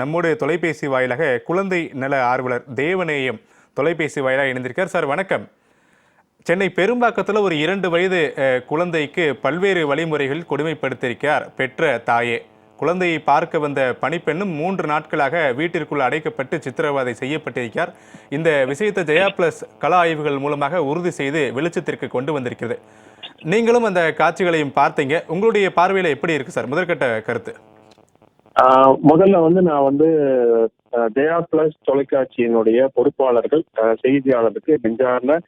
நம்முடைய தொலைபேசி வாயிலாக குழந்தை நல ஆர்வலர் தேவநேயம் தொலைபேசி வாயிலாக இணைந்திருக்கார் சார் வணக்கம். சென்னை பெரும்பாக்கத்தில் ஒரு இரண்டு வயது குழந்தைக்கு பல்வேறு வழிமுறைகள் கொடுமைப்படுத்தியிருக்கிறார் பெற்ற தாயே. குழந்தையை பார்க்க வந்த பணிப்பெண்ணும் மூன்று நாட்களாக வீட்டிற்குள் அடைக்கப்பட்டு சித்திரவதை செய்யப்பட்டிருக்கிறார். இந்த விஷயத்தை ஜெயா பிளஸ் கலா ஆய்வுகள் மூலமாக உறுதி செய்து வெளிச்சத்திற்கு கொண்டு வந்திருக்கிறது. நீங்களும் அந்த காட்சிகளையும் பார்த்தீங்க. உங்களுடைய பார்வையில் எப்படி இருக்குது சார்? முதற்கட்ட கருத்து. முதல்ல வந்து நான் வந்து ஜெயா பிளஸ் தொலைக்காட்சியினுடைய பொறுப்பாளர்கள் செய்தியாளருக்கு நெஞ்சார்ந்த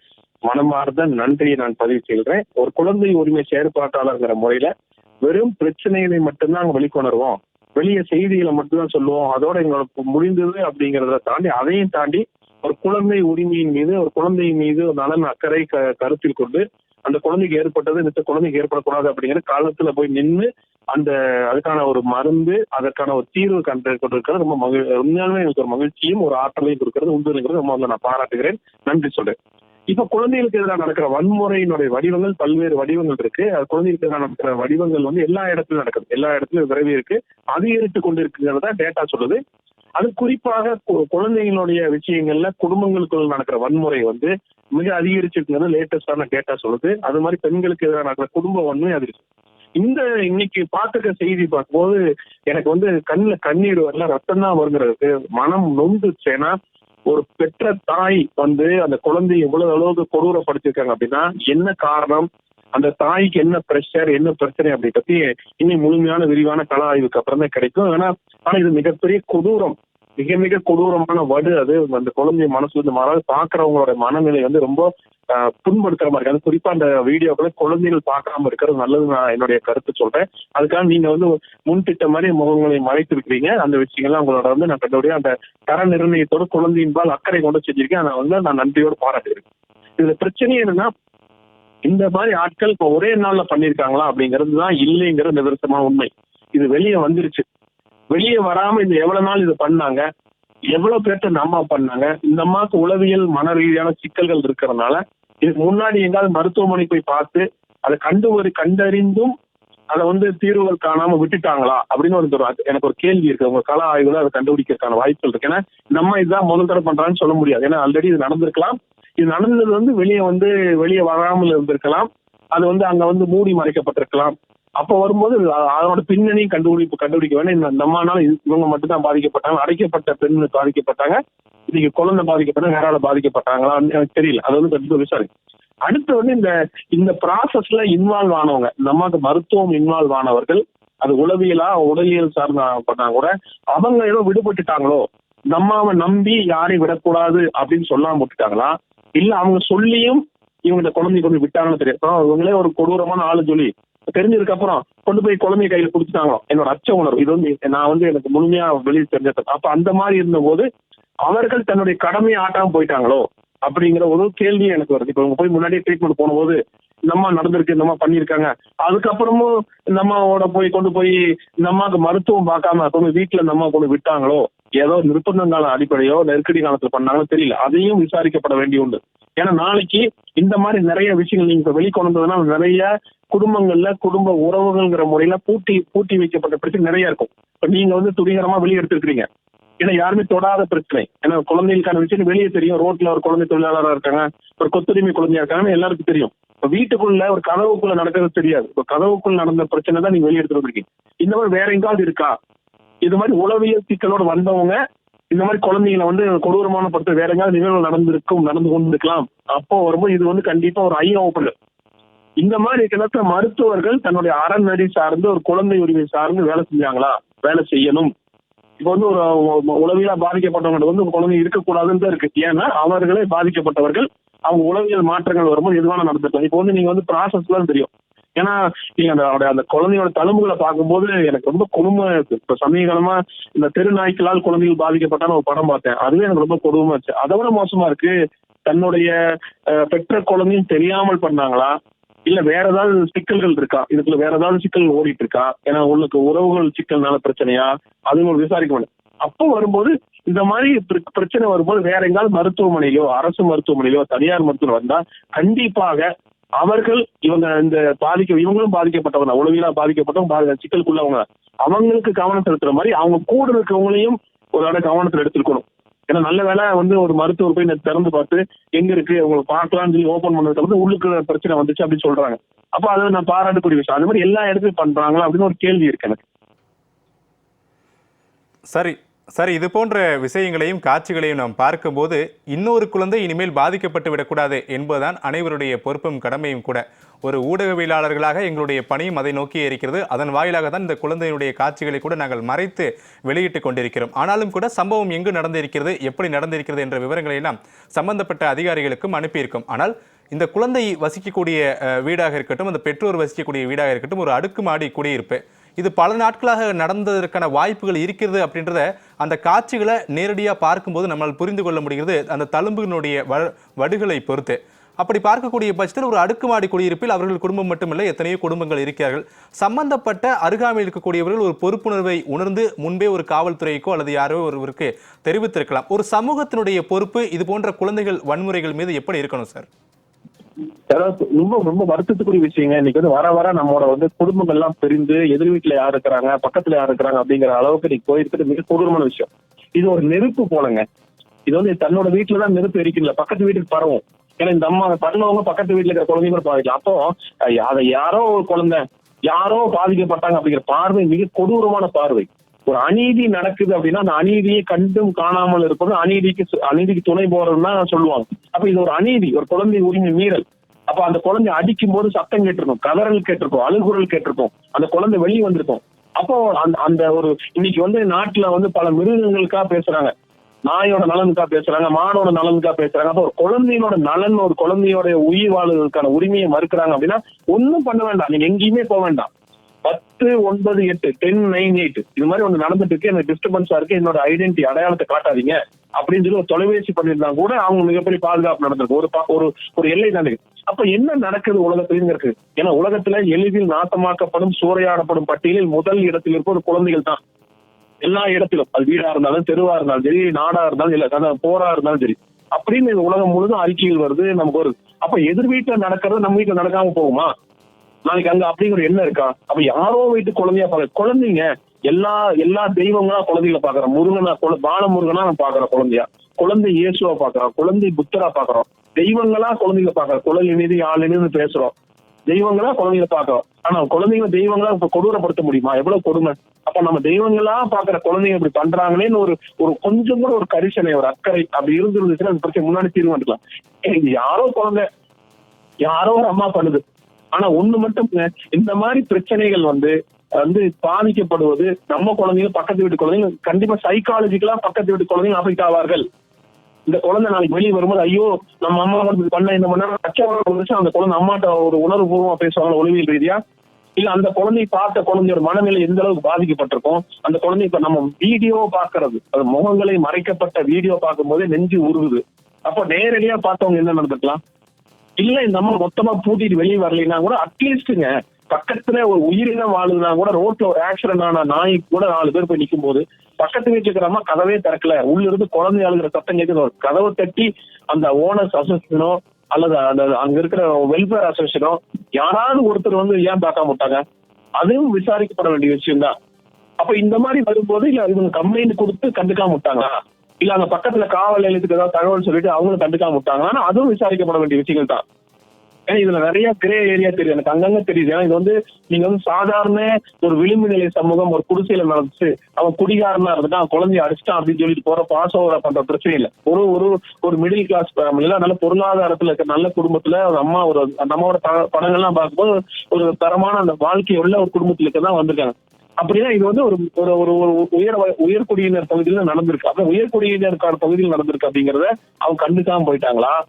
மனமார்ந்த நன்றியை நான் பதிவு செய்கிறேன். ஒரு குழந்தை உரிமை செயற்பாட்டாளர்ங்கிற முறையில வெறும் பிரச்சனைகளை மட்டும்தான் அங்க வெளிக்கொணர்வோம். வெளிய செய்திகளை மட்டும்தான் சொல்லுவோம். அதோட எங்களுக்கு முடிந்தது அப்படிங்கிறத தாண்டி அதையும் தாண்டி ஒரு குழந்தை உரிமையின் மீது ஒரு குழந்தை மீது ஒரு நலன் அக்கறை க- கருத்தில் கொண்டு அந்த குழந்தைக்கு ஏற்பட்டது இந்த குழந்தைக்கு ஏற்படக்கூடாது அப்படிங்கிற காலத்துல போய் நின்று அந்த அதுக்கான ஒரு மருந்து அதற்கான ஒரு தீர்வு கண்டு கொண்டிருக்கிறது ரொம்ப மகிழ் உண்மையாலுமே எனக்கு ஒரு மகிழ்ச்சியும் ஒரு ஆற்றலையும் கொடுக்கிறது. உண்டுங்கிறது ரொம்ப வந்து நான் பாராட்டுகிறேன். நன்றி சொல்றேன் இப்ப குழந்தைகளுக்கு எதிராக நடக்கிற வன்முறையினுடைய வடிவங்கள் பல்வேறு வடிவங்கள் இருக்கு. அது குழந்தைகளுக்கு எதிராக நடக்கிற வடிவங்கள் வந்து எல்லா இடத்துலயும் நடக்குது. எல்லா இடத்துலயும் விரைவி இருக்கு. அதிகரித்து கொண்டிருக்கிறதா டேட்டா சொல்லுது. அது குறிப்பாக குழந்தைகளுடைய விஷயங்கள்ல குடும்பங்களுக்குள்ள நடக்கிற வன்முறை வந்து மிக அதிகரிச்சிருக்கிறது லேட்டஸ்டான டேட்டா சொல்லுது. அது மாதிரி பெண்களுக்கு எதிராக நடக்கிற குடும்ப வன்மை அதிகரிச்சு இந்த இன்னைக்கு பாத்துக்க செய்தி பார்க்கும்போது எனக்கு வந்து கண்ணுல கண்ணீர் வரல ரத்தம் தான் வருங்கிறதுக்கு மனம் நொந்துச்சு. ஏன்னா ஒரு பெற்ற தாய் வந்து அந்த குழந்தைய எவ்வளவு அளவுக்கு கொடூரப்படுத்திருக்காங்க அப்படின்னா என்ன காரணம்? அந்த தாய்க்கு என்ன பிரஷர் என்ன பிரச்சனை அப்படி பத்தி இன்னும் முழுமையான விரிவான கள ஆய்வுக்கு அப்புறம் தான் கிடைக்கும். ஏன்னா ஆனா இது மிகப்பெரிய கொடூரம். மிக மிக கொடூரமான வடு அது. அந்த குழந்தைய மனசு வந்து மாறாது பாக்குறவங்களோட மனநிலை வந்து ரொம்ப புண்படுத்துற மாதிரி இருக்கு அது குறிப்பா அந்த வீடியோக்களை குழந்தைகள் பார்க்காம இருக்கிறது நல்லது நான் என்னுடைய கருத்து சொல்றேன். அதுக்காக நீங்க வந்து முன்திட்ட மாதிரி முகங்களை மறைத்து இருக்கிறீங்க அந்த விஷயங்கள்லாம் உங்களோட வந்து நான் கண்டபடியா அந்த தர நிர்ணயத்தோட குழந்தையின்பால் அக்கறை கொண்டு செஞ்சிருக்கேன். நான் வந்து நான் நன்றியோடு பாராட்டுகிறேன். இதுல பிரச்சனை என்னன்னா இந்த மாதிரி ஆட்கள் இப்ப ஒரே நாள்ல பண்ணிருக்காங்களா அப்படிங்கிறது தான் இல்லைங்கிற நிதர்சமான உண்மை. இது வெளியே வந்துருச்சு. வெளியே வராம இந்த எவ்வளவு நாள் இது பண்ணாங்க? எவ்வளவு பேர்த்த இந்த அம்மா பண்ணாங்க? இந்த அம்மாவுக்கு உளவியல் மன ரீதியான சிக்கல்கள் இருக்கிறதுனால இதுக்கு முன்னாடி எங்காவது மருத்துவமனை போய் பார்த்து அதை கண்டு ஒரு கண்டறிந்தும் அதை வந்து தீர்வுகள் காணாம விட்டுட்டாங்களா? அப்படின்னு ஒரு எனக்கு ஒரு கேள்வி இருக்கு. உங்க கல ஆய்வுல அதை கண்டுபிடிக்கிறதுக்கான வாய்ப்புகள் இருக்கு. ஏன்னா நம்ம இதுதான் முதல் தடவை பண்றான்னு சொல்ல முடியாது. ஏன்னா ஆல்ரெடி இது நடந்திருக்கலாம். இது நடந்தது வந்து வெளியே வந்து வெளியே வராமல் இருந்திருக்கலாம். அது வந்து அங்க வந்து மூடி மறைக்கப்பட்டிருக்கலாம். அப்ப வரும்போது அதனோட பின்னணியும் கண்டுபிடிப்பு கண்டுபிடிக்க வேண்டாம். இந்த நம்மனால இவங்க மட்டும் தான் பாதிக்கப்பட்டாங்க. அடைக்கப்பட்ட பெண் பாதிக்கப்பட்டாங்க. இன்னைக்கு குழந்தை பாதிக்கப்பட்டாங்க யாரால பாதிக்கப்பட்டாங்களா? எனக்கு தெரியல. அது வந்து கண்டிப்பா விசாரி அடுத்து வந்து இந்த இந்த ப்ராசஸ்ல இன்வால்வ் ஆனவங்க நமக்கு மருத்துவம் இன்வால்வ் ஆனவர்கள் அது உளவியலா உடலியல் சார்ந்த பண்ணா கூட அவங்க ஏதோ விடுபட்டுட்டாங்களோ நம்ம நம்பி யாரையும் விடக்கூடாது அப்படின்னு சொல்லாம விட்டுட்டாங்களா? இல்ல அவங்க சொல்லியும் இவங்க இந்த குழந்தைய கொண்டு விட்டாங்கன்னு தெரியும் அப்புறம் இவங்களே ஒரு கொடூரமான ஆளு சொல்லி தெரிஞ்சதுக்கு அப்புறம் கொண்டு போய் குழந்தைய கையில கொடுத்துட்டாங்களோ என்னோட அச்ச உணர்வு. இது வந்து நான் வந்து எனக்கு முழுமையா வெளியே தெரிஞ்சது அப்ப அந்த மாதிரி இருந்தபோது அவர்கள் தன்னுடைய கடமையை ஆட்டாம போயிட்டாங்களோ அப்படிங்கிற ஒரு கேள்வி எனக்கு வருது. இப்ப இவங்க போய் முன்னாடியே ட்ரீட்மெண்ட் போகும்போது இந்த அம்மா நடந்திருக்கு நம்ம பண்ணியிருக்காங்க. அதுக்கப்புறமும் இந்த அம்மாவோட போய் கொண்டு போய் நம்மக்கு அம்மாவுக்கு மருத்துவம் பார்க்காம கொண்டு வீட்டுல இந்த அம்மா கொண்டு விட்டாங்களோ ஏதோ நிர்பந்தங்கால அடிப்படையோ நெருக்கடி காலத்துல பண்ணாங்களோ தெரியல. அதையும் விசாரிக்கப்பட வேண்டிய உண்டு. ஏன்னா நாளைக்கு இந்த மாதிரி நிறைய விஷயங்கள் நீங்க இப்ப வெளிக்கொண்டு வந்ததுன்னா நிறைய குடும்பங்கள்ல குடும்ப உறவுகள்ங்கிற முறையில பூட்டி பூட்டி வைக்கப்பட்ட பிரச்சனை நிறைய இருக்கும். இப்ப நீங்க வந்து துணிகரமா வெளியே எடுத்துருக்கீங்க ஏன்னா யாருமே தொடாத பிரச்சனை. ஏன்னா குழந்தைகளுக்கான விஷயம் வெளியே தெரியும். ரோட்ல ஒரு குழந்தை தொழிலாளரா இருக்காங்க ஒரு கொத்துரிமை குழந்தையா இருக்காங்கன்னு எல்லாருக்கும் தெரியும். இப்ப வீட்டுக்குள்ள ஒரு கதவுக்குள்ள நடக்கிறது தெரியாது. இப்ப கதவுக்குள்ள நடந்த பிரச்சனை தான் நீங்க வெளியே எடுத்துட்டு வந்திருக்கீங்க. இந்த மாதிரி வேற எங்காவது இருக்கா? இது மாதிரி உளவியல் சிக்கலோடு வந்தவங்க இந்த மாதிரி குழந்தைகளை வந்து கொடூரமான படுத்த வேற எங்காவது நிகழ்வு நடந்திருக்கும் நடந்து கொண்டிருக்கலாம். அப்போ வரும்போது இது வந்து கண்டிப்பா ஒரு ஐ ஓப்பன் இந்த மாதிரி கிணத்துல மருத்துவர்கள் தன்னுடைய அறநெறி சார்ந்து ஒரு குழந்தை உரிமை சார்ந்து வேலை செஞ்சாங்களா? வேலை செய்யணும். இப்ப வந்து ஒரு உளவியலா பாதிக்கப்பட்டவங்க வந்து குழந்தை இருக்கக்கூடாதுன்னு தான் இருக்கு. ஏன்னா அவர்களே பாதிக்கப்பட்டவர்கள். அவங்க உளவியல் மாற்றங்கள் வரும்போது எதுவான நடந்துட்டோம் இப்போ வந்து நீங்க வந்து ப்ராசஸ்லாம் தெரியும். ஏன்னா நீங்க அந்த அவருடைய அந்த குழந்தையோட தழும்புகளை பார்க்கும்போது எனக்கு ரொம்ப கொடுமை இருக்கு. இப்ப சமீபகாலமா இந்த தெரு நாய்க்களால் குழந்தைகள் பாதிக்கப்பட்டான ஒரு படம் பார்த்தேன். அதுவே எனக்கு ரொம்ப கொடுமை இருந்துச்சு. அதை விட மோசமா இருக்கு தன்னுடைய பெற்ற குழந்தையும் தெரியாமல் பண்ணாங்களா? இல்ல வேற ஏதாவது சிக்கல்கள் இருக்கா? இதுக்குள்ள வேற ஏதாவது சிக்கல் ஓடிட்டு இருக்கா ஏன்னா உங்களுக்கு உறவுகள் சிக்கல்னால பிரச்சனையா? அது ஒரு விசாரிக்க வேண்டும் அப்போ வரும்போது இந்த மாதிரி பிர- பிரச்சனை வரும்போது வேற எங்காவது மருத்துவமனையிலோ அரசு மருத்துவமனையிலோ தனியார் மருத்துவம் வந்தா கண்டிப்பாக அவர்கள் இவங்க இந்த பாதிக்க இவங்களும் பாதிக்கப்பட்டவங்க உளவியலா பாதிக்கப்பட்டவங்க சிக்கலுக்குள்ளவங்க அவங்களுக்கு கவனம் செலுத்துற மாதிரி அவங்க கூட இருக்கவங்களையும் ஒரு தடவை கவனத்துல எடுத்துருக்கணும் ஏன்னா நல்ல வேலை வந்து ஒரு மருத்துவர் போய் நான் திறந்து பார்த்து எங்க இருக்கு? உங்களுக்கு பார்க்கலாம்னு சொல்லி ஓபன் பண்ணதுக்கு வந்து உள்ளுக்கு பிரச்சனை வந்துச்சு அப்படின்னு சொல்றாங்க. அப்ப அதை நான் பாராட்டக்கூடிய விஷயம். அது மாதிரி எல்லா இடத்துலயும் பண்றாங்களா? அப்படின்னு ஒரு கேள்வி இருக்கு எனக்கு. சரி. சார் இது போன்ற விஷயங்களையும் காட்சிகளையும் நாம் பார்க்கும்போது இன்னொரு குழந்தை இனிமேல் பாதிக்கப்பட்டு விடக்கூடாது என்பதுதான் அனைவருடைய பொறுப்பும் கடமையும் கூட. ஒரு ஊடகவியலாளர்களாக எங்களுடைய பணியும் அதை நோக்கியே இருக்கிறது. அதன் வாயிலாக தான் இந்த குழந்தையினுடைய காட்சிகளை கூட நாங்கள் மறைத்து வெளியிட்டு கொண்டிருக்கிறோம். ஆனாலும் கூட சம்பவம் எங்கு நடந்திருக்கிறது எப்படி நடந்திருக்கிறது என்ற விவரங்களை எல்லாம் சம்பந்தப்பட்ட அதிகாரிகளுக்கும் அனுப்பியிருக்கும். ஆனால் இந்த குழந்தை வசிக்கக்கூடிய வீடாக இருக்கட்டும் அந்த பெற்றோர் வசிக்கக்கூடிய வீடாக இருக்கட்டும் ஒரு அடுக்குமாடி குடியிருப்பு இது பல நாட்களாக நடந்ததற்கான வாய்ப்புகள் இருக்கிறது அப்படின்றத அந்த காட்சிகளை நேரடியாக பார்க்கும்போது நம்மால் புரிந்து கொள்ள முடிகிறது. அந்த தழும்புகளுடைய வ வடுகளை பொறுத்து. அப்படி பார்க்கக்கூடிய பட்சத்தில் ஒரு அடுக்குமாடி குடியிருப்பில் அவர்கள் குடும்பம் மட்டுமில்லை எத்தனையோ குடும்பங்கள் இருக்கிறார்கள். சம்பந்தப்பட்ட அருகாமையில் இருக்கக்கூடியவர்கள் ஒரு பொறுப்புணர்வை உணர்ந்து முன்பே ஒரு காவல்துறைக்கோ அல்லது யாரோ ஒருவருக்கு தெரிவித்திருக்கலாம். ஒரு சமூகத்தினுடைய பொறுப்பு இது போன்ற குழந்தைகள் வன்முறைகள் மீது எப்படி இருக்கணும் சார்? அதாவது ரொம்ப ரொம்ப வருத்தத்துக்குரிய விஷயங்க. இன்னைக்கு வந்து வர வர நம்மளோட வந்து குடும்பங்கள் எல்லாம் பிரிந்து எதிர் வீட்டுல யார் இருக்கிறாங்க பக்கத்துல யார் இருக்கிறாங்க அப்படிங்கிற அளவுக்கு இன்னைக்கு போயிருக்கிறது மிக கொடூரமான விஷயம். இது ஒரு நெருப்பு போலங்க. இது வந்து தன்னோட வீட்டுலதான் நெருப்பு எரிக்கல பக்கத்து வீட்டுக்கு பரவும். ஏன்னா இந்த அம்மா பண்ணவங்க பக்கத்து வீட்டுல இருக்கிற குழந்தைங்க கூட பாதிக்கலாம் அப்போ அதை யாரோ ஒரு குழந்தை யாரோ பாதிக்கப்பட்டாங்க அப்படிங்கிற பார்வை மிக கொடூரமான பார்வை. ஒரு அநீதி நடக்குது அப்படின்னா அந்த அநீதியை கண்டும் காணாமல் இருப்பது அநீதிக்கு அநீதிக்கு துணை போறதுன்னு தான் சொல்லுவாங்க. அப்ப இது ஒரு அநீதி ஒரு குழந்தை உரிமை மீறல். அப்ப அந்த குழந்தை அடிக்கும் போது சத்தம் கேட்டிருக்கும் கதறல் கேட்டிருக்கும் அழுகுரல் கேட்டிருக்கும். அந்த குழந்தை வெளியே வந்திருக்கும். அப்போ அந்த அந்த ஒரு இன்னைக்கு வந்து நாட்டுல வந்து பல மிருகங்களுக்கா பேசுறாங்க. நாயோட நலனுக்கா பேசுறாங்க மானோட நலனுக்கா பேசுறாங்க. அப்போ ஒரு குழந்தையினோட நலன் ஒரு குழந்தையோட உயிர் வாழ்வதற்கான உரிமையை மறுக்கிறாங்க அப்படின்னா ஒன்னும் பண்ண வேண்டாம். நீங்க எங்கேயுமே போக வேண்டாம். பத்து ஒன்பது எட்டு டென் நைன் எயிட் இது மாதிரி ஒன்று நடந்துட்டு இருக்கு எனக்கு டிஸ்டர்பன்ஸா இருக்கு. என்னோட ஐடென்டி அடையாளத்தை காட்டாதீங்க. அப்படின்னு சொல்லி ஒரு தொலைபேசி பண்ணியிருந்தா கூட அவங்க மிகப்பெரிய பாதுகாப்பு நடந்திருக்கு ஒரு ஒரு ஒரு எல்லை தானே. அப்ப என்ன நடக்குது உலகத்திலிருந்து ஏன்னா உலகத்துல எளிதில் நாசமாக்கப்படும் சூறையாடப்படும் பட்டியலில் முதல் இடத்தில் இருப்பது குழந்தைகள் தான். எல்லா இடத்திலும். அது வீடா இருந்தாலும் தெருவா இருந்தாலும் சரி நாடா இருந்தாலும் இல்ல போரா இருந்தாலும் சரி. அப்படின்னு உலகம் முழுதும் அறிக்கைகள் வருது நமக்கு வருது. அப்ப எதிர் வீட்டுல நடக்கிறது நம்ம வீட்டுல நடக்காம போகுமா? நாளைக்கு அங்க அப்படிங்கிற எண்ணம் இருக்கா? அப்ப யாரோ வீட்டு குழந்தையா பாக்க குழந்தைங்க எல்லா எல்லா தெய்வங்களா குழந்தைகளை பாக்குறோம் முருகனா குழ- பாலமுருகனா நான் பாக்குறோம் குழந்தையா? குழந்தை இயேசுவா பாக்குறோம் குழந்தை புத்தரா பாக்குறோம் தெய்வங்களா குழந்தைகளை பாக்குறோம் குழந்தை நிதி யாழ் பேசுறோம். தெய்வங்களா குழந்தைகளை பாக்குறோம். ஆனா குழந்தைங்களை தெய்வங்களா இப்ப கொடூரப்படுத்த முடியுமா? எவ்வளவு கொடுமை. அப்ப நம்ம தெய்வங்களா பாக்குற குழந்தைங்க இப்படி பண்றாங்களேன்னு ஒரு ஒரு கொஞ்சம் கூட ஒரு கரிசனை ஒரு அக்கறை அப்படி இருந்துருந்துச்சுன்னா அந்த பிரச்சனை. முன்னாடி தீர்மானிக்கலாம். யாரோ குழந்தை. யாரோ ஒரு அம்மா பண்ணுது. ஆனா ஒண்ணு மட்டும் இந்த மாதிரி பிரச்சனைகள் வந்து வந்து பாதிக்கப்படுவது நம்ம குழந்தைங்க பக்கத்து வீட்டு குழந்தைங்க கண்டிப்பா சைக்காலஜிக்கலா பக்கத்து வீட்டு குழந்தைங்க அஃபெக்ட் ஆவார்கள். இந்த குழந்தை நாளைக்கு வெளியே வரும்போது ஐயோ நம்ம அம்மா வந்து பண்ண இந்த மணி நேரம் கச்சவரம் வந்துச்சு? அந்த குழந்தை அம்மாட்ட ஒரு உணர்வு பூர்வமா பேசுவாங்க ஒளிவியல் ரீதியா? இல்ல அந்த குழந்தையை பார்த்த குழந்தையோட மனநிலை எந்த அளவுக்கு பாதிக்கப்பட்டிருக்கும்? அந்த குழந்தை இப்ப நம்ம வீடியோ பாக்குறது அது முகங்களை மறைக்கப்பட்ட வீடியோ பார்க்கும்போதே நெஞ்சு உருகுது. அப்ப நேரடியா பார்த்தவங்க என்ன நடந்துக்கலாம்? இல்ல இந்த அம்மா மொத்தமா பூட்டிட்டு வெளியே வரலைன்னா கூட அட்லீஸ்ட்ங்க பக்கத்துல ஒரு உயிரினம் வாழுதுனா கூட ரோட்ல ஒரு ஆக்சிடென்ட் ஆன நாய் கூட நாலு பேர் போய் நிற்கும் போது பக்கத்து வீட்டுல இருக்கிற அம்மா கதவே திறக்கல. உள்ள இருந்து குழந்தை அழுகிற சத்தம் கேட்குது ஒரு கதவை தட்டி அந்த ஓனர்ஸ் அசோசியேஷனோ அல்லது அந்த அங்க இருக்கிற வெல்ஃபேர் அசோசியேஷனோ யாராவது ஒருத்தர் வந்து ஏன் பார்க்காம விட்டாங்க அதுவும் விசாரிக்கப்பட வேண்டிய விஷயம் தான் அப்ப இந்த மாதிரி வரும்போது இல்ல இவங்க கம்ப்ளைண்ட் கொடுத்து கண்டுக்காம விட்டாங்களா? இல்ல அந்த பக்கத்துல காவல் நிலையத்துக்கு ஏதாவது தகவல் சொல்லிட்டு அவங்களும் கண்டுக்காம விட்டாங்கன்னா அதுவும் விசாரிக்கப்பட வேண்டிய விஷயங்கள் தான். ஏன்னா இதுல நிறைய கிரே ஏரியா தெரியுது எனக்கு அங்கங்க தெரியுது. ஏன்னா இது வந்து நீங்க வந்து சாதாரண ஒரு விளிம்பு நிலை சமூகம் ஒரு குடிசையில நடந்துச்சு. அவன் குடிகாரனா இருந்துட்டு அவன் குழந்தைய அடிச்சிட்டான் அப்படின்னு சொல்லிட்டு போற பாஸ் ஓவரா பண்ற பிரச்சனை இல்லை. ஒரு ஒரு ஒரு மிடில் கிளாஸ் ஃபேமிலியில நல்ல பொருளாதாரத்துல இருக்க நல்ல குடும்பத்துல ஒரு அம்மா ஒரு அந்த அம்மாவோட படங்கள்லாம் பார்க்கும்போது ஒரு தரமான அந்த வாழ்க்கையுள்ள ஒரு குடும்பத்துல இருக்க தான் வந்திருக்காங்க. அப்படின்னா இது வந்து ஒரு ஒரு ஒரு ஒரு உயர் உயர்குடியினர் பகுதியில நடந்திருக்கு. அப்ப உயர்குடியினருக்கான பகுதியில் நடந்திருக்கு அப்படிங்கறத அவங்க கண்டுக்காம போயிட்டாங்களா?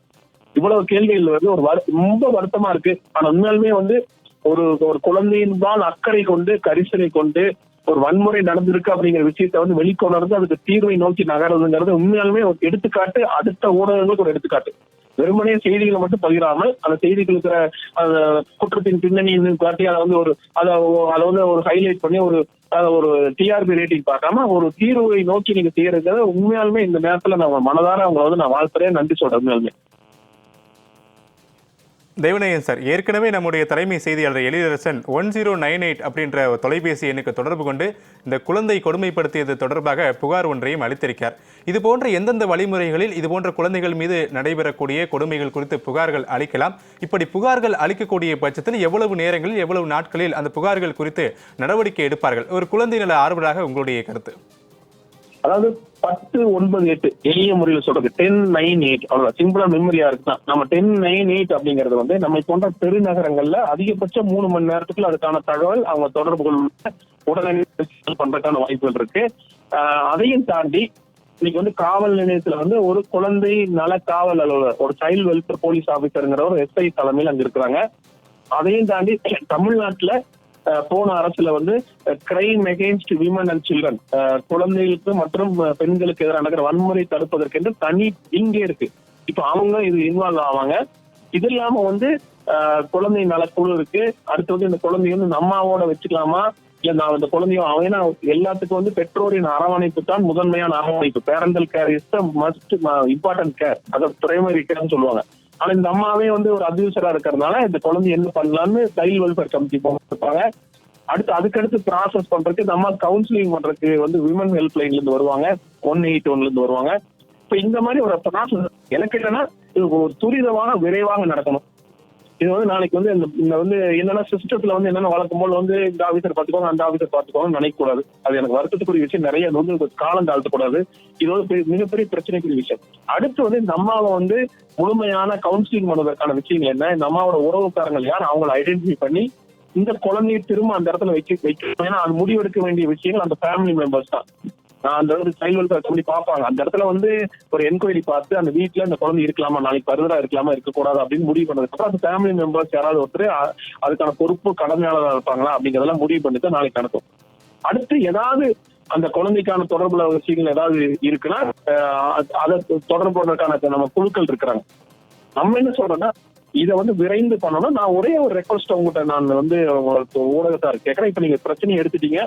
இவ்வளவு கேள்விகள் வந்து ஒரு வரு- ரொம்ப வருத்தமா இருக்கு. ஆனா உண்மையாலுமே வந்து ஒரு ஒரு குழந்தையின் தான் அக்கறை கொண்டு கரிசனை கொண்டு ஒரு வன்முறை நடந்திருக்கு அப்படிங்கிற விஷயத்தை வந்து வெளிக்கொணர்ந்து அதுக்கு தீர்வை நோக்கி நகர்றதுங்கிறது உண்மையாலுமே ஒரு எடுத்துக்காட்டு. அடுத்த ஊடகங்களுக்கு ஒரு எடுத்துக்காட்டு. வெறுமனே செய்திகளை மட்டும் பகிராமல் அந்த செய்திகள் இருக்கிற அந்த குற்றத்தின் பின்னணி காட்டி அதை வந்து ஒரு அதை அதை வந்து ஒரு ஹைலைட் பண்ணி ஒரு அதை ஒரு டிஆர்பி ரேட்டிங் பார்க்காம ஒரு தீர்வை நோக்கி நீங்க செய்யறது உண்மையாலுமே இந்த நேரத்துல நான் மனதார அவங்களை வந்து நான் வாழ்த்துறேன் நன்றி சொல்றேன் உண்மையாலுமே. தேவநேயன் சார் ஏற்கனவே நம்முடைய தலைமை செய்தியாளர் Ezhilarasan one zero nine eight அப்படின்ற தொலைபேசி எண்ணுக்கு தொடர்பு கொண்டு இந்த குழந்தை கொடுமைப்படுத்தியது தொடர்பாக புகார் ஒன்றையும் அளித்திருக்கார் இது போன்ற எந்தெந்த வழிமுறைகளில் இது போன்ற குழந்தைகள் மீது நடைபெறக்கூடிய கொடுமைகள் குறித்து புகார்கள் அளிக்கலாம்? இப்படி புகார்கள் அளிக்கக்கூடிய பட்சத்தில் எவ்வளவு நேரங்களில் எவ்வளவு நாட்களில் அந்த புகார்கள் குறித்து நடவடிக்கை எடுப்பார்கள்? ஒரு குழந்தை நல ஆர்வலாக உங்களுடைய கருத்து. அதாவது பத்து ஒன்பது எட்டு எளிய முறையில் சொல்றது டென் நைன் எயிட் அவ்வளவுதான். சிம்பிளா மெமரியா இருக்குதான். நம்ம டென் நைன் எயிட் அப்படிங்கிறது வந்து நம்ம போன்ற பெருநகரங்கள்ல அதிகபட்சம் மூணு மணி நேரத்துக்குள்ள அதுக்கான தகவல் அவங்க தொடர்பு கொள்ள உடனடி பண்றதுக்கான வாய்ப்புகள் இருக்கு. அதையும் தாண்டி இன்னைக்கு வந்து காவல் நிலையத்துல வந்து ஒரு குழந்தை நல காவல் அலுவலர் ஒரு சைல்டு வெல்ஃபேர் போலீஸ் ஆபீசருங்கிற ஒரு எஸ்ஐ தலைமையில் அங்க இருக்கிறாங்க. அதையும் தாண்டி தமிழ்நாட்டுல போன அரசுல வந்து crime against women and children குழந்தைகளுக்கு மற்றும் பெண்களுக்கு எதிராக நடக்கிற வன்முறை தடுப்பதற்கு தனி இங்கே இருக்கு. இப்ப அவங்க இது இன்வால்வ் ஆவாங்க. இது இல்லாம வந்து குழந்தை நலக்குழு இருக்கு. அடுத்து வந்து இந்த குழந்தைய வந்து இந்த அம்மாவோட வச்சுக்கலாமா? இல்ல நான் இந்த குழந்தையும் அவன் ஏன்னா எல்லாத்துக்கும் வந்து பெற்றோரின் அரவணைப்பு தான் முதன்மையான அரவணைப்பு. Parental care is the must important care அதை பிரைமரி கேர்னு சொல்லுவாங்க. ஆனா இந்த அம்மாவே வந்து ஒரு அபியூசரா இருக்கிறதுனால இந்த குழந்தை என்ன பண்ணலாம்னு சைல்ட் வெல்ஃபேர் கமிட்டி போட்டிருப்பாங்க. அடுத்து அதுக்கடுத்து ப்ராசஸ் பண்றதுக்கு இந்த அம்மா கவுன்சிலிங் பண்றதுக்கு வந்து விமன் ஹெல்ப் லைன்ல இருந்து வருவாங்க. ஒன் எயிட் ஒன்ல இருந்து வருவாங்க. இப்ப இந்த மாதிரி ஒரு ப்ராசஸ் எனக்கு என்னன்னா இது ஒரு துரிதமாக விரைவாக நடக்கணும். இது வந்து நாளைக்கு வந்து இந்த இந்த வந்து என்னென்ன சிஸ்டத்துல வந்து என்னென்ன வளர்க்கும் போது வந்து இந்த ஆஃபீஸர் பாத்துக்கோங்க அந்த ஆஃபீஸர் பாத்துக்கோங்க நினைக்கக்கூடாது. அது எனக்கு வருத்தத்துக்குரிய விஷயம். நிறைய அது வந்து காலம் தாழ்த்தக்கூடாது. இது வந்து பெரிய- மிகப்பெரிய பிரச்சனைக்குரிய விஷயம். அடுத்து வந்து இந்த அம்மாவை வந்து முழுமையான கவுன்சிலிங் பண்ணுவதற்கான விஷயங்கள் என்ன? இந்த அம்மாவோட உறவுக்காரங்கள் யார்? அவங்களை ஐடென்டிஃபை பண்ணி இந்த குழந்தையை திரும்ப அந்த இடத்துல வைக்க வைக்கணும். ஏன்னா அது முடிவெடுக்க வேண்டிய விஷயங்கள் அந்த ஃபேமிலி மெம்பர்ஸ் தான். அந்த வந்து சைல்டு வெல்ஃபேர் கம்பெனி பார்ப்பாங்க. அந்த இடத்துல வந்து ஒரு என்கொயரி பார்த்து அந்த வீட்டுல அந்த குழந்தை இருக்கலாமா நாளைக்கு பருதரா இருக்கலாமா இருக்கக்கூடாது அப்படின்னு முடிவு பண்ணதுக்கு அப்புறம் அந்த ஃபேமிலி மெம்பர்ஸ் யாராவது ஒருத்தர் அதுக்கான பொறுப்பு கடமையாளராக இருப்பாங்களா அப்படிங்கறதெல்லாம் முடிவு பண்ணிட்டு நாளைக்கு நடக்கும். அடுத்து ஏதாவது அந்த குழந்தைக்கான தொடர்புல விஷயங்கள் ஏதாவது இருக்குன்னா அதை தொடர்புறதுக்கான நம்ம குழுக்கள் இருக்கிறாங்க. நம்ம என்ன சொல்றோம்னா இதை வந்து விரைந்து பண்ணணும். நான் ஒரே ஒரு ரெக்வஸ்ட் உங்ககிட்ட நான் வந்து உங்களுக்கு ஊடகத்தார் கேட்கறேன். இப்ப நீங்க பிரச்சனையை எடுத்துட்டீங்க.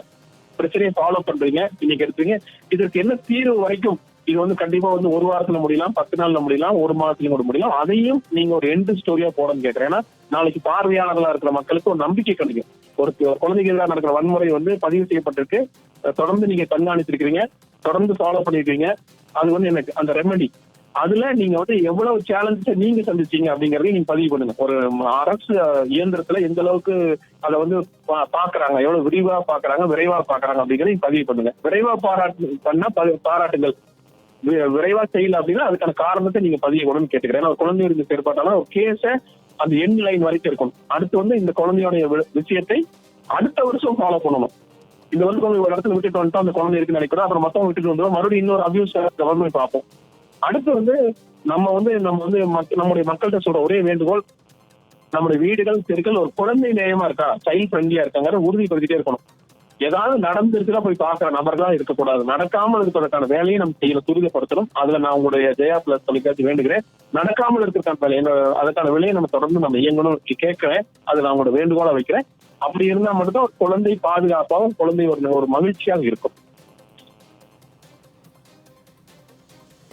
பிரச்சனையை ஃபாலோ பண்றீங்க. இன்னைக்கு எடுத்தீங்க. இதற்கு என்ன தீர்வு வரைக்கும் இது வந்து கண்டிப்பா வந்து ஒரு வாரத்துல முடியலாம் பத்து நாள்ல முடியலாம் ஒரு மாதத்துலயும் கூட முடியலாம். அதையும் நீங்க ஒரு எண்டு ஸ்டோரியா போடணும்னு கேட்கறேன் ஏன்னா நாளைக்கு பார்வையாளர்களா இருக்கிற மக்களுக்கு ஒரு நம்பிக்கை கிடைக்கும். ஒரு குழந்தைகள் நடக்கிற வன்முறை வந்து பதிவு செய்யப்பட்டிருக்கு. தொடர்ந்து நீங்க கண்காணிச்சிருக்கீங்க தொடர்ந்து ஃபாலோ பண்ணிருக்கீங்க. அது வந்து எனக்கு அந்த ரெமெடி அதுல நீங்க வந்து எவ்வளவு சேலஞ்ச நீங்க சந்திச்சீங்க அப்படிங்கறதையும் நீங்க பதிவு பண்ணுங்க. ஒரு அரசு இயந்திரத்துல எந்த அளவுக்கு அதை வந்து பா- பாக்குறாங்க எவ்வளவு விரிவா பாக்குறாங்க விரைவா பாக்குறாங்க அப்படிங்கறத பதிவு பண்ணுங்க. விரைவா பாராட்டு பண்ணா ப- பாராட்டுங்கள். வி- விரைவா செய்யல அப்படின்னா அதுக்கான காரணத்தை நீங்க பதிவு கொடுன்னு கேட்டுக்கிறேன். ஏன்னா ஒரு குழந்தை இருந்து ஒரு கேஸ அந்த எண் லைன் வரைக்கும் இருக்கணும். அடுத்து வந்து இந்த குழந்தையோட வி- விஷயத்தை அடுத்த வருஷம் ஃபாலோ பண்ணணும். இந்த வந்து ஒரு இடத்துல விட்டுட்டு வந்துட்டோம் அந்த குழந்தை இருக்குன்னு நினைக்கிறோம். அப்புறம் மொத்தம் விட்டுட்டு வந்துடும் மறுபடியும் இன்னொரு அபியூஸ் கவர்மெண்ட் பார்ப்போம். அடுத்து வந்து நம்ம வந்து நம்ம வந்து நம்முடைய மக்கள்கிட்ட சொல்ற ஒரே வேண்டுகோள் நம்முடைய வீடுகள் தெருக்கள் ஒரு குழந்தை நேயமா இருக்கா சைல்ட் ஃப்ரெண்ட்லியா இருக்காங்கிற உறுதிப்படுத்திட்டே இருக்கணும். ஏதாவது நடந்திருக்குன்னா போய் பாக்குற நபர்களா இருக்கக்கூடாது. நடக்காமல் இருக்கிறதுக்கான வேலையை நம்ம செய்யல துரிதப்படுத்தணும். அதுல நான் உங்களுடைய ஜெயா பிளஸ் தொலைக்காட்சி வேண்டுகிறேன். நடக்காமல் இருக்கிறதுக்கான வேலை அதற்கான அதுக்கான வேலையை நம்ம தொடர்ந்து நம்ம இயங்கணும் கேட்கிறேன். அது நான் உங்களோட வேண்டுகோளா வைக்கிறேன். அப்படி இருந்தா மட்டும்தான் குழந்தை பாதுகாப்பாகவும் குழந்தை ஒரு ஒரு மகிழ்ச்சியாக இருக்கும்.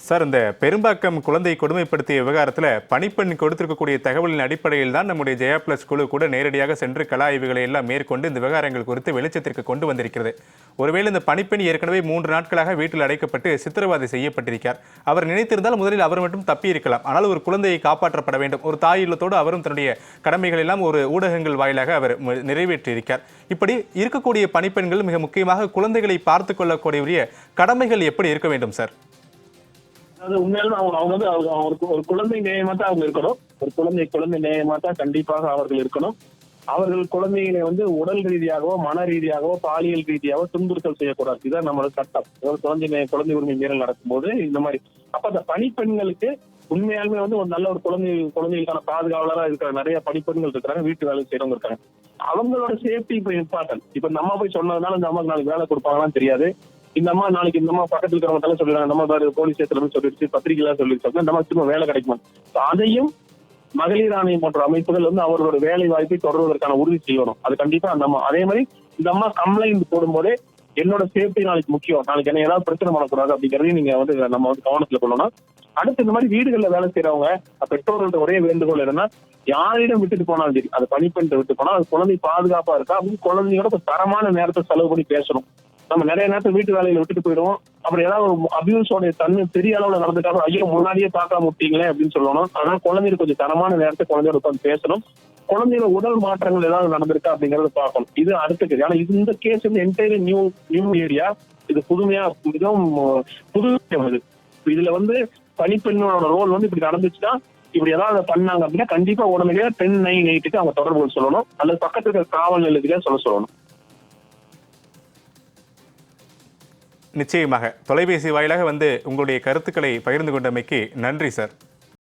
சார் இந்த பெரும்பாக்கம் குழந்தை கொடுமைப்படுத்திய விவகாரத்தில் பணிப்பெண் கொடுத்திருக்கக்கூடிய தகவலின் அடிப்படையில் தான் நம்முடைய ஜெயா பிளஸ் குழு கூட நேரடியாக சென்று கலாய்வுகளை எல்லாம் மேற்கொண்டு இந்த விவகாரங்கள் குறித்து வெளிச்சத்திற்கு கொண்டு வந்திருக்கிறது. ஒருவேளை இந்த பணிப்பெண் ஏற்கனவே மூன்று நாட்களாக வீட்டில் அடைக்கப்பட்டு சித்திரவதை செய்யப்பட்டிருக்கிறார். அவர் நினைத்திருந்தால் முதலில் அவர் மட்டும் தப்பி இருக்கலாம் ஆனால் ஒரு குழந்தையை காப்பாற்றப்பட வேண்டும். ஒரு தாய் இல்லத்தோடு அவரும் தன்னுடைய கடமைகள் எல்லாம் ஒரு ஊடகங்கள் வாயிலாக அவர் நிறைவேற்றியிருக்கார் இப்படி இருக்கக்கூடிய பணிப்பெண்கள் மிக முக்கியமாக குழந்தைகளை பார்த்து கொள்ளக்கூடிய கடமைகள் எப்படி இருக்க வேண்டும் சார்? அது உண்மையாலுமே அவங்க அவங்க வந்து அவங்க ஒரு குழந்தை நேயமா தான் அவங்க இருக்கணும். ஒரு குழந்தை குழந்தை நேயமா தான் கண்டிப்பாக அவர்கள் இருக்கணும். அவர்கள் குழந்தைகளை வந்து உடல் ரீதியாகவோ மன ரீதியாகவோ பாலியல் ரீதியாகவோ துன்புறுத்தல் செய்யக்கூடாது. இதுதான் நம்மளோட சட்டம். ஒரு குழந்தை குழந்தை உரிமை மீறல் நடக்கும்போது இந்த மாதிரி. அப்ப அந்த பணிப்பெண்களுக்கு உண்மையாலுமே வந்து ஒரு நல்ல ஒரு குழந்தை குழந்தைகளுக்கான பாதுகாவலரா இருக்கிற நிறைய பணிப்பெண்கள் இருக்கிறாங்க வீட்டு வேலை செய்யறவங்க இருக்காங்க. அவங்களோட சேஃப்டி இப்ப இம்பார்ட்டன்ட் இப்ப நம்ம போய் சொன்னதுனால இந்த அம்மாவுக்கு நாளைக்கு வேலை கொடுப்பாங்களான்னு தெரியாது. இந்த அம்மா நாளைக்கு இந்த அம்மா பக்கத்துல இருக்கிறவங்க சொல்லிடுறாங்க நம்ம பாரு போலீஸ் ஸ்டேஷன்ல சொல்லிடுச்சு எல்லாம் சொல்லிடுச்சு அப்படின்னா நம்ம திரும்ப வேலை கிடைக்குமா அதையும் மகளிர் ஆணையம் போன்ற அமைப்புகள் வந்து அவர்களோட வேலை வாய்ப்பை தொடர்வதற்கான உறுதி செய்யணும். அது கண்டிப்பா அந்த அம்மா அதே மாதிரி இந்த அம்மா கம்ப்ளைண்ட் போடும்போதே என்னோட சேஃப்டி நாளைக்கு முக்கியம். நாளைக்கு என்ன ஏதாவது பிரச்சனை பண்ணக்கூடாது அப்படிங்கறதையும் நீங்க வந்து நம்ம வந்து கவனத்துல கொள்ளணும். அடுத்து இந்த மாதிரி வீடுகள்ல வேலை செய்யறவங்க பெற்றோர்கள்ட்ட ஒரே வேண்டுகோள் என்னன்னா யாரிடம் விட்டுட்டு போனாலும் சரி அது பணிப்பெண்ணிட்ட விட்டு போனா அது குழந்தை பாதுகாப்பா இருக்கா அப்படின்னு குழந்தையோட தரமான நேரத்தை செலவு பண்ணி பேசணும். நம்ம நிறைய நேரத்தை வீட்டு வேலையில விட்டுட்டு போயிடுவோம். அப்புறம் ஏதாவது ஒரு அபியூஸோட தன்மை பெரிய அளவுல நடந்துட்டாலும் ஐயோ முன்னாடியே பார்க்காம விட்டீங்களே அப்படின்னு சொல்லணும். அதனால குழந்தைகளுக்கு கொஞ்சம் தரமான நேரத்தை குழந்தையோட உட்காந்து பேசணும். குழந்தையோட உடல் மாற்றங்கள் ஏதாவது நடந்திருக்கா அப்படிங்கறத பார்க்கணும். இது அடுத்தது ஆனா இது இந்த கேஸ் வந்து என்டையர் நியூ நியூ ஏரியா இது புதுமையா மிகவும் புது விஷயம் இது இதுல வந்து பணிப்பெண்ணோட ரோல் வந்து இப்படி நடந்துச்சுன்னா இப்படி ஏதாவது பண்ணாங்க அப்படின்னா கண்டிப்பா உடனடியாக டென் நைன் எயிட்டுக்கு அவங்க தொடர்பு சொல்லணும். அல்லது பக்கத்துல இருக்கிற காவல் நிலையத்துக்கே சொல்ல சொல்லணும். நிச்சயமாக. தொலைபேசி வாயிலாக வந்து உங்களுடைய கருத்துக்களை பகிர்ந்து கொண்டமைக்கு நன்றி சார்.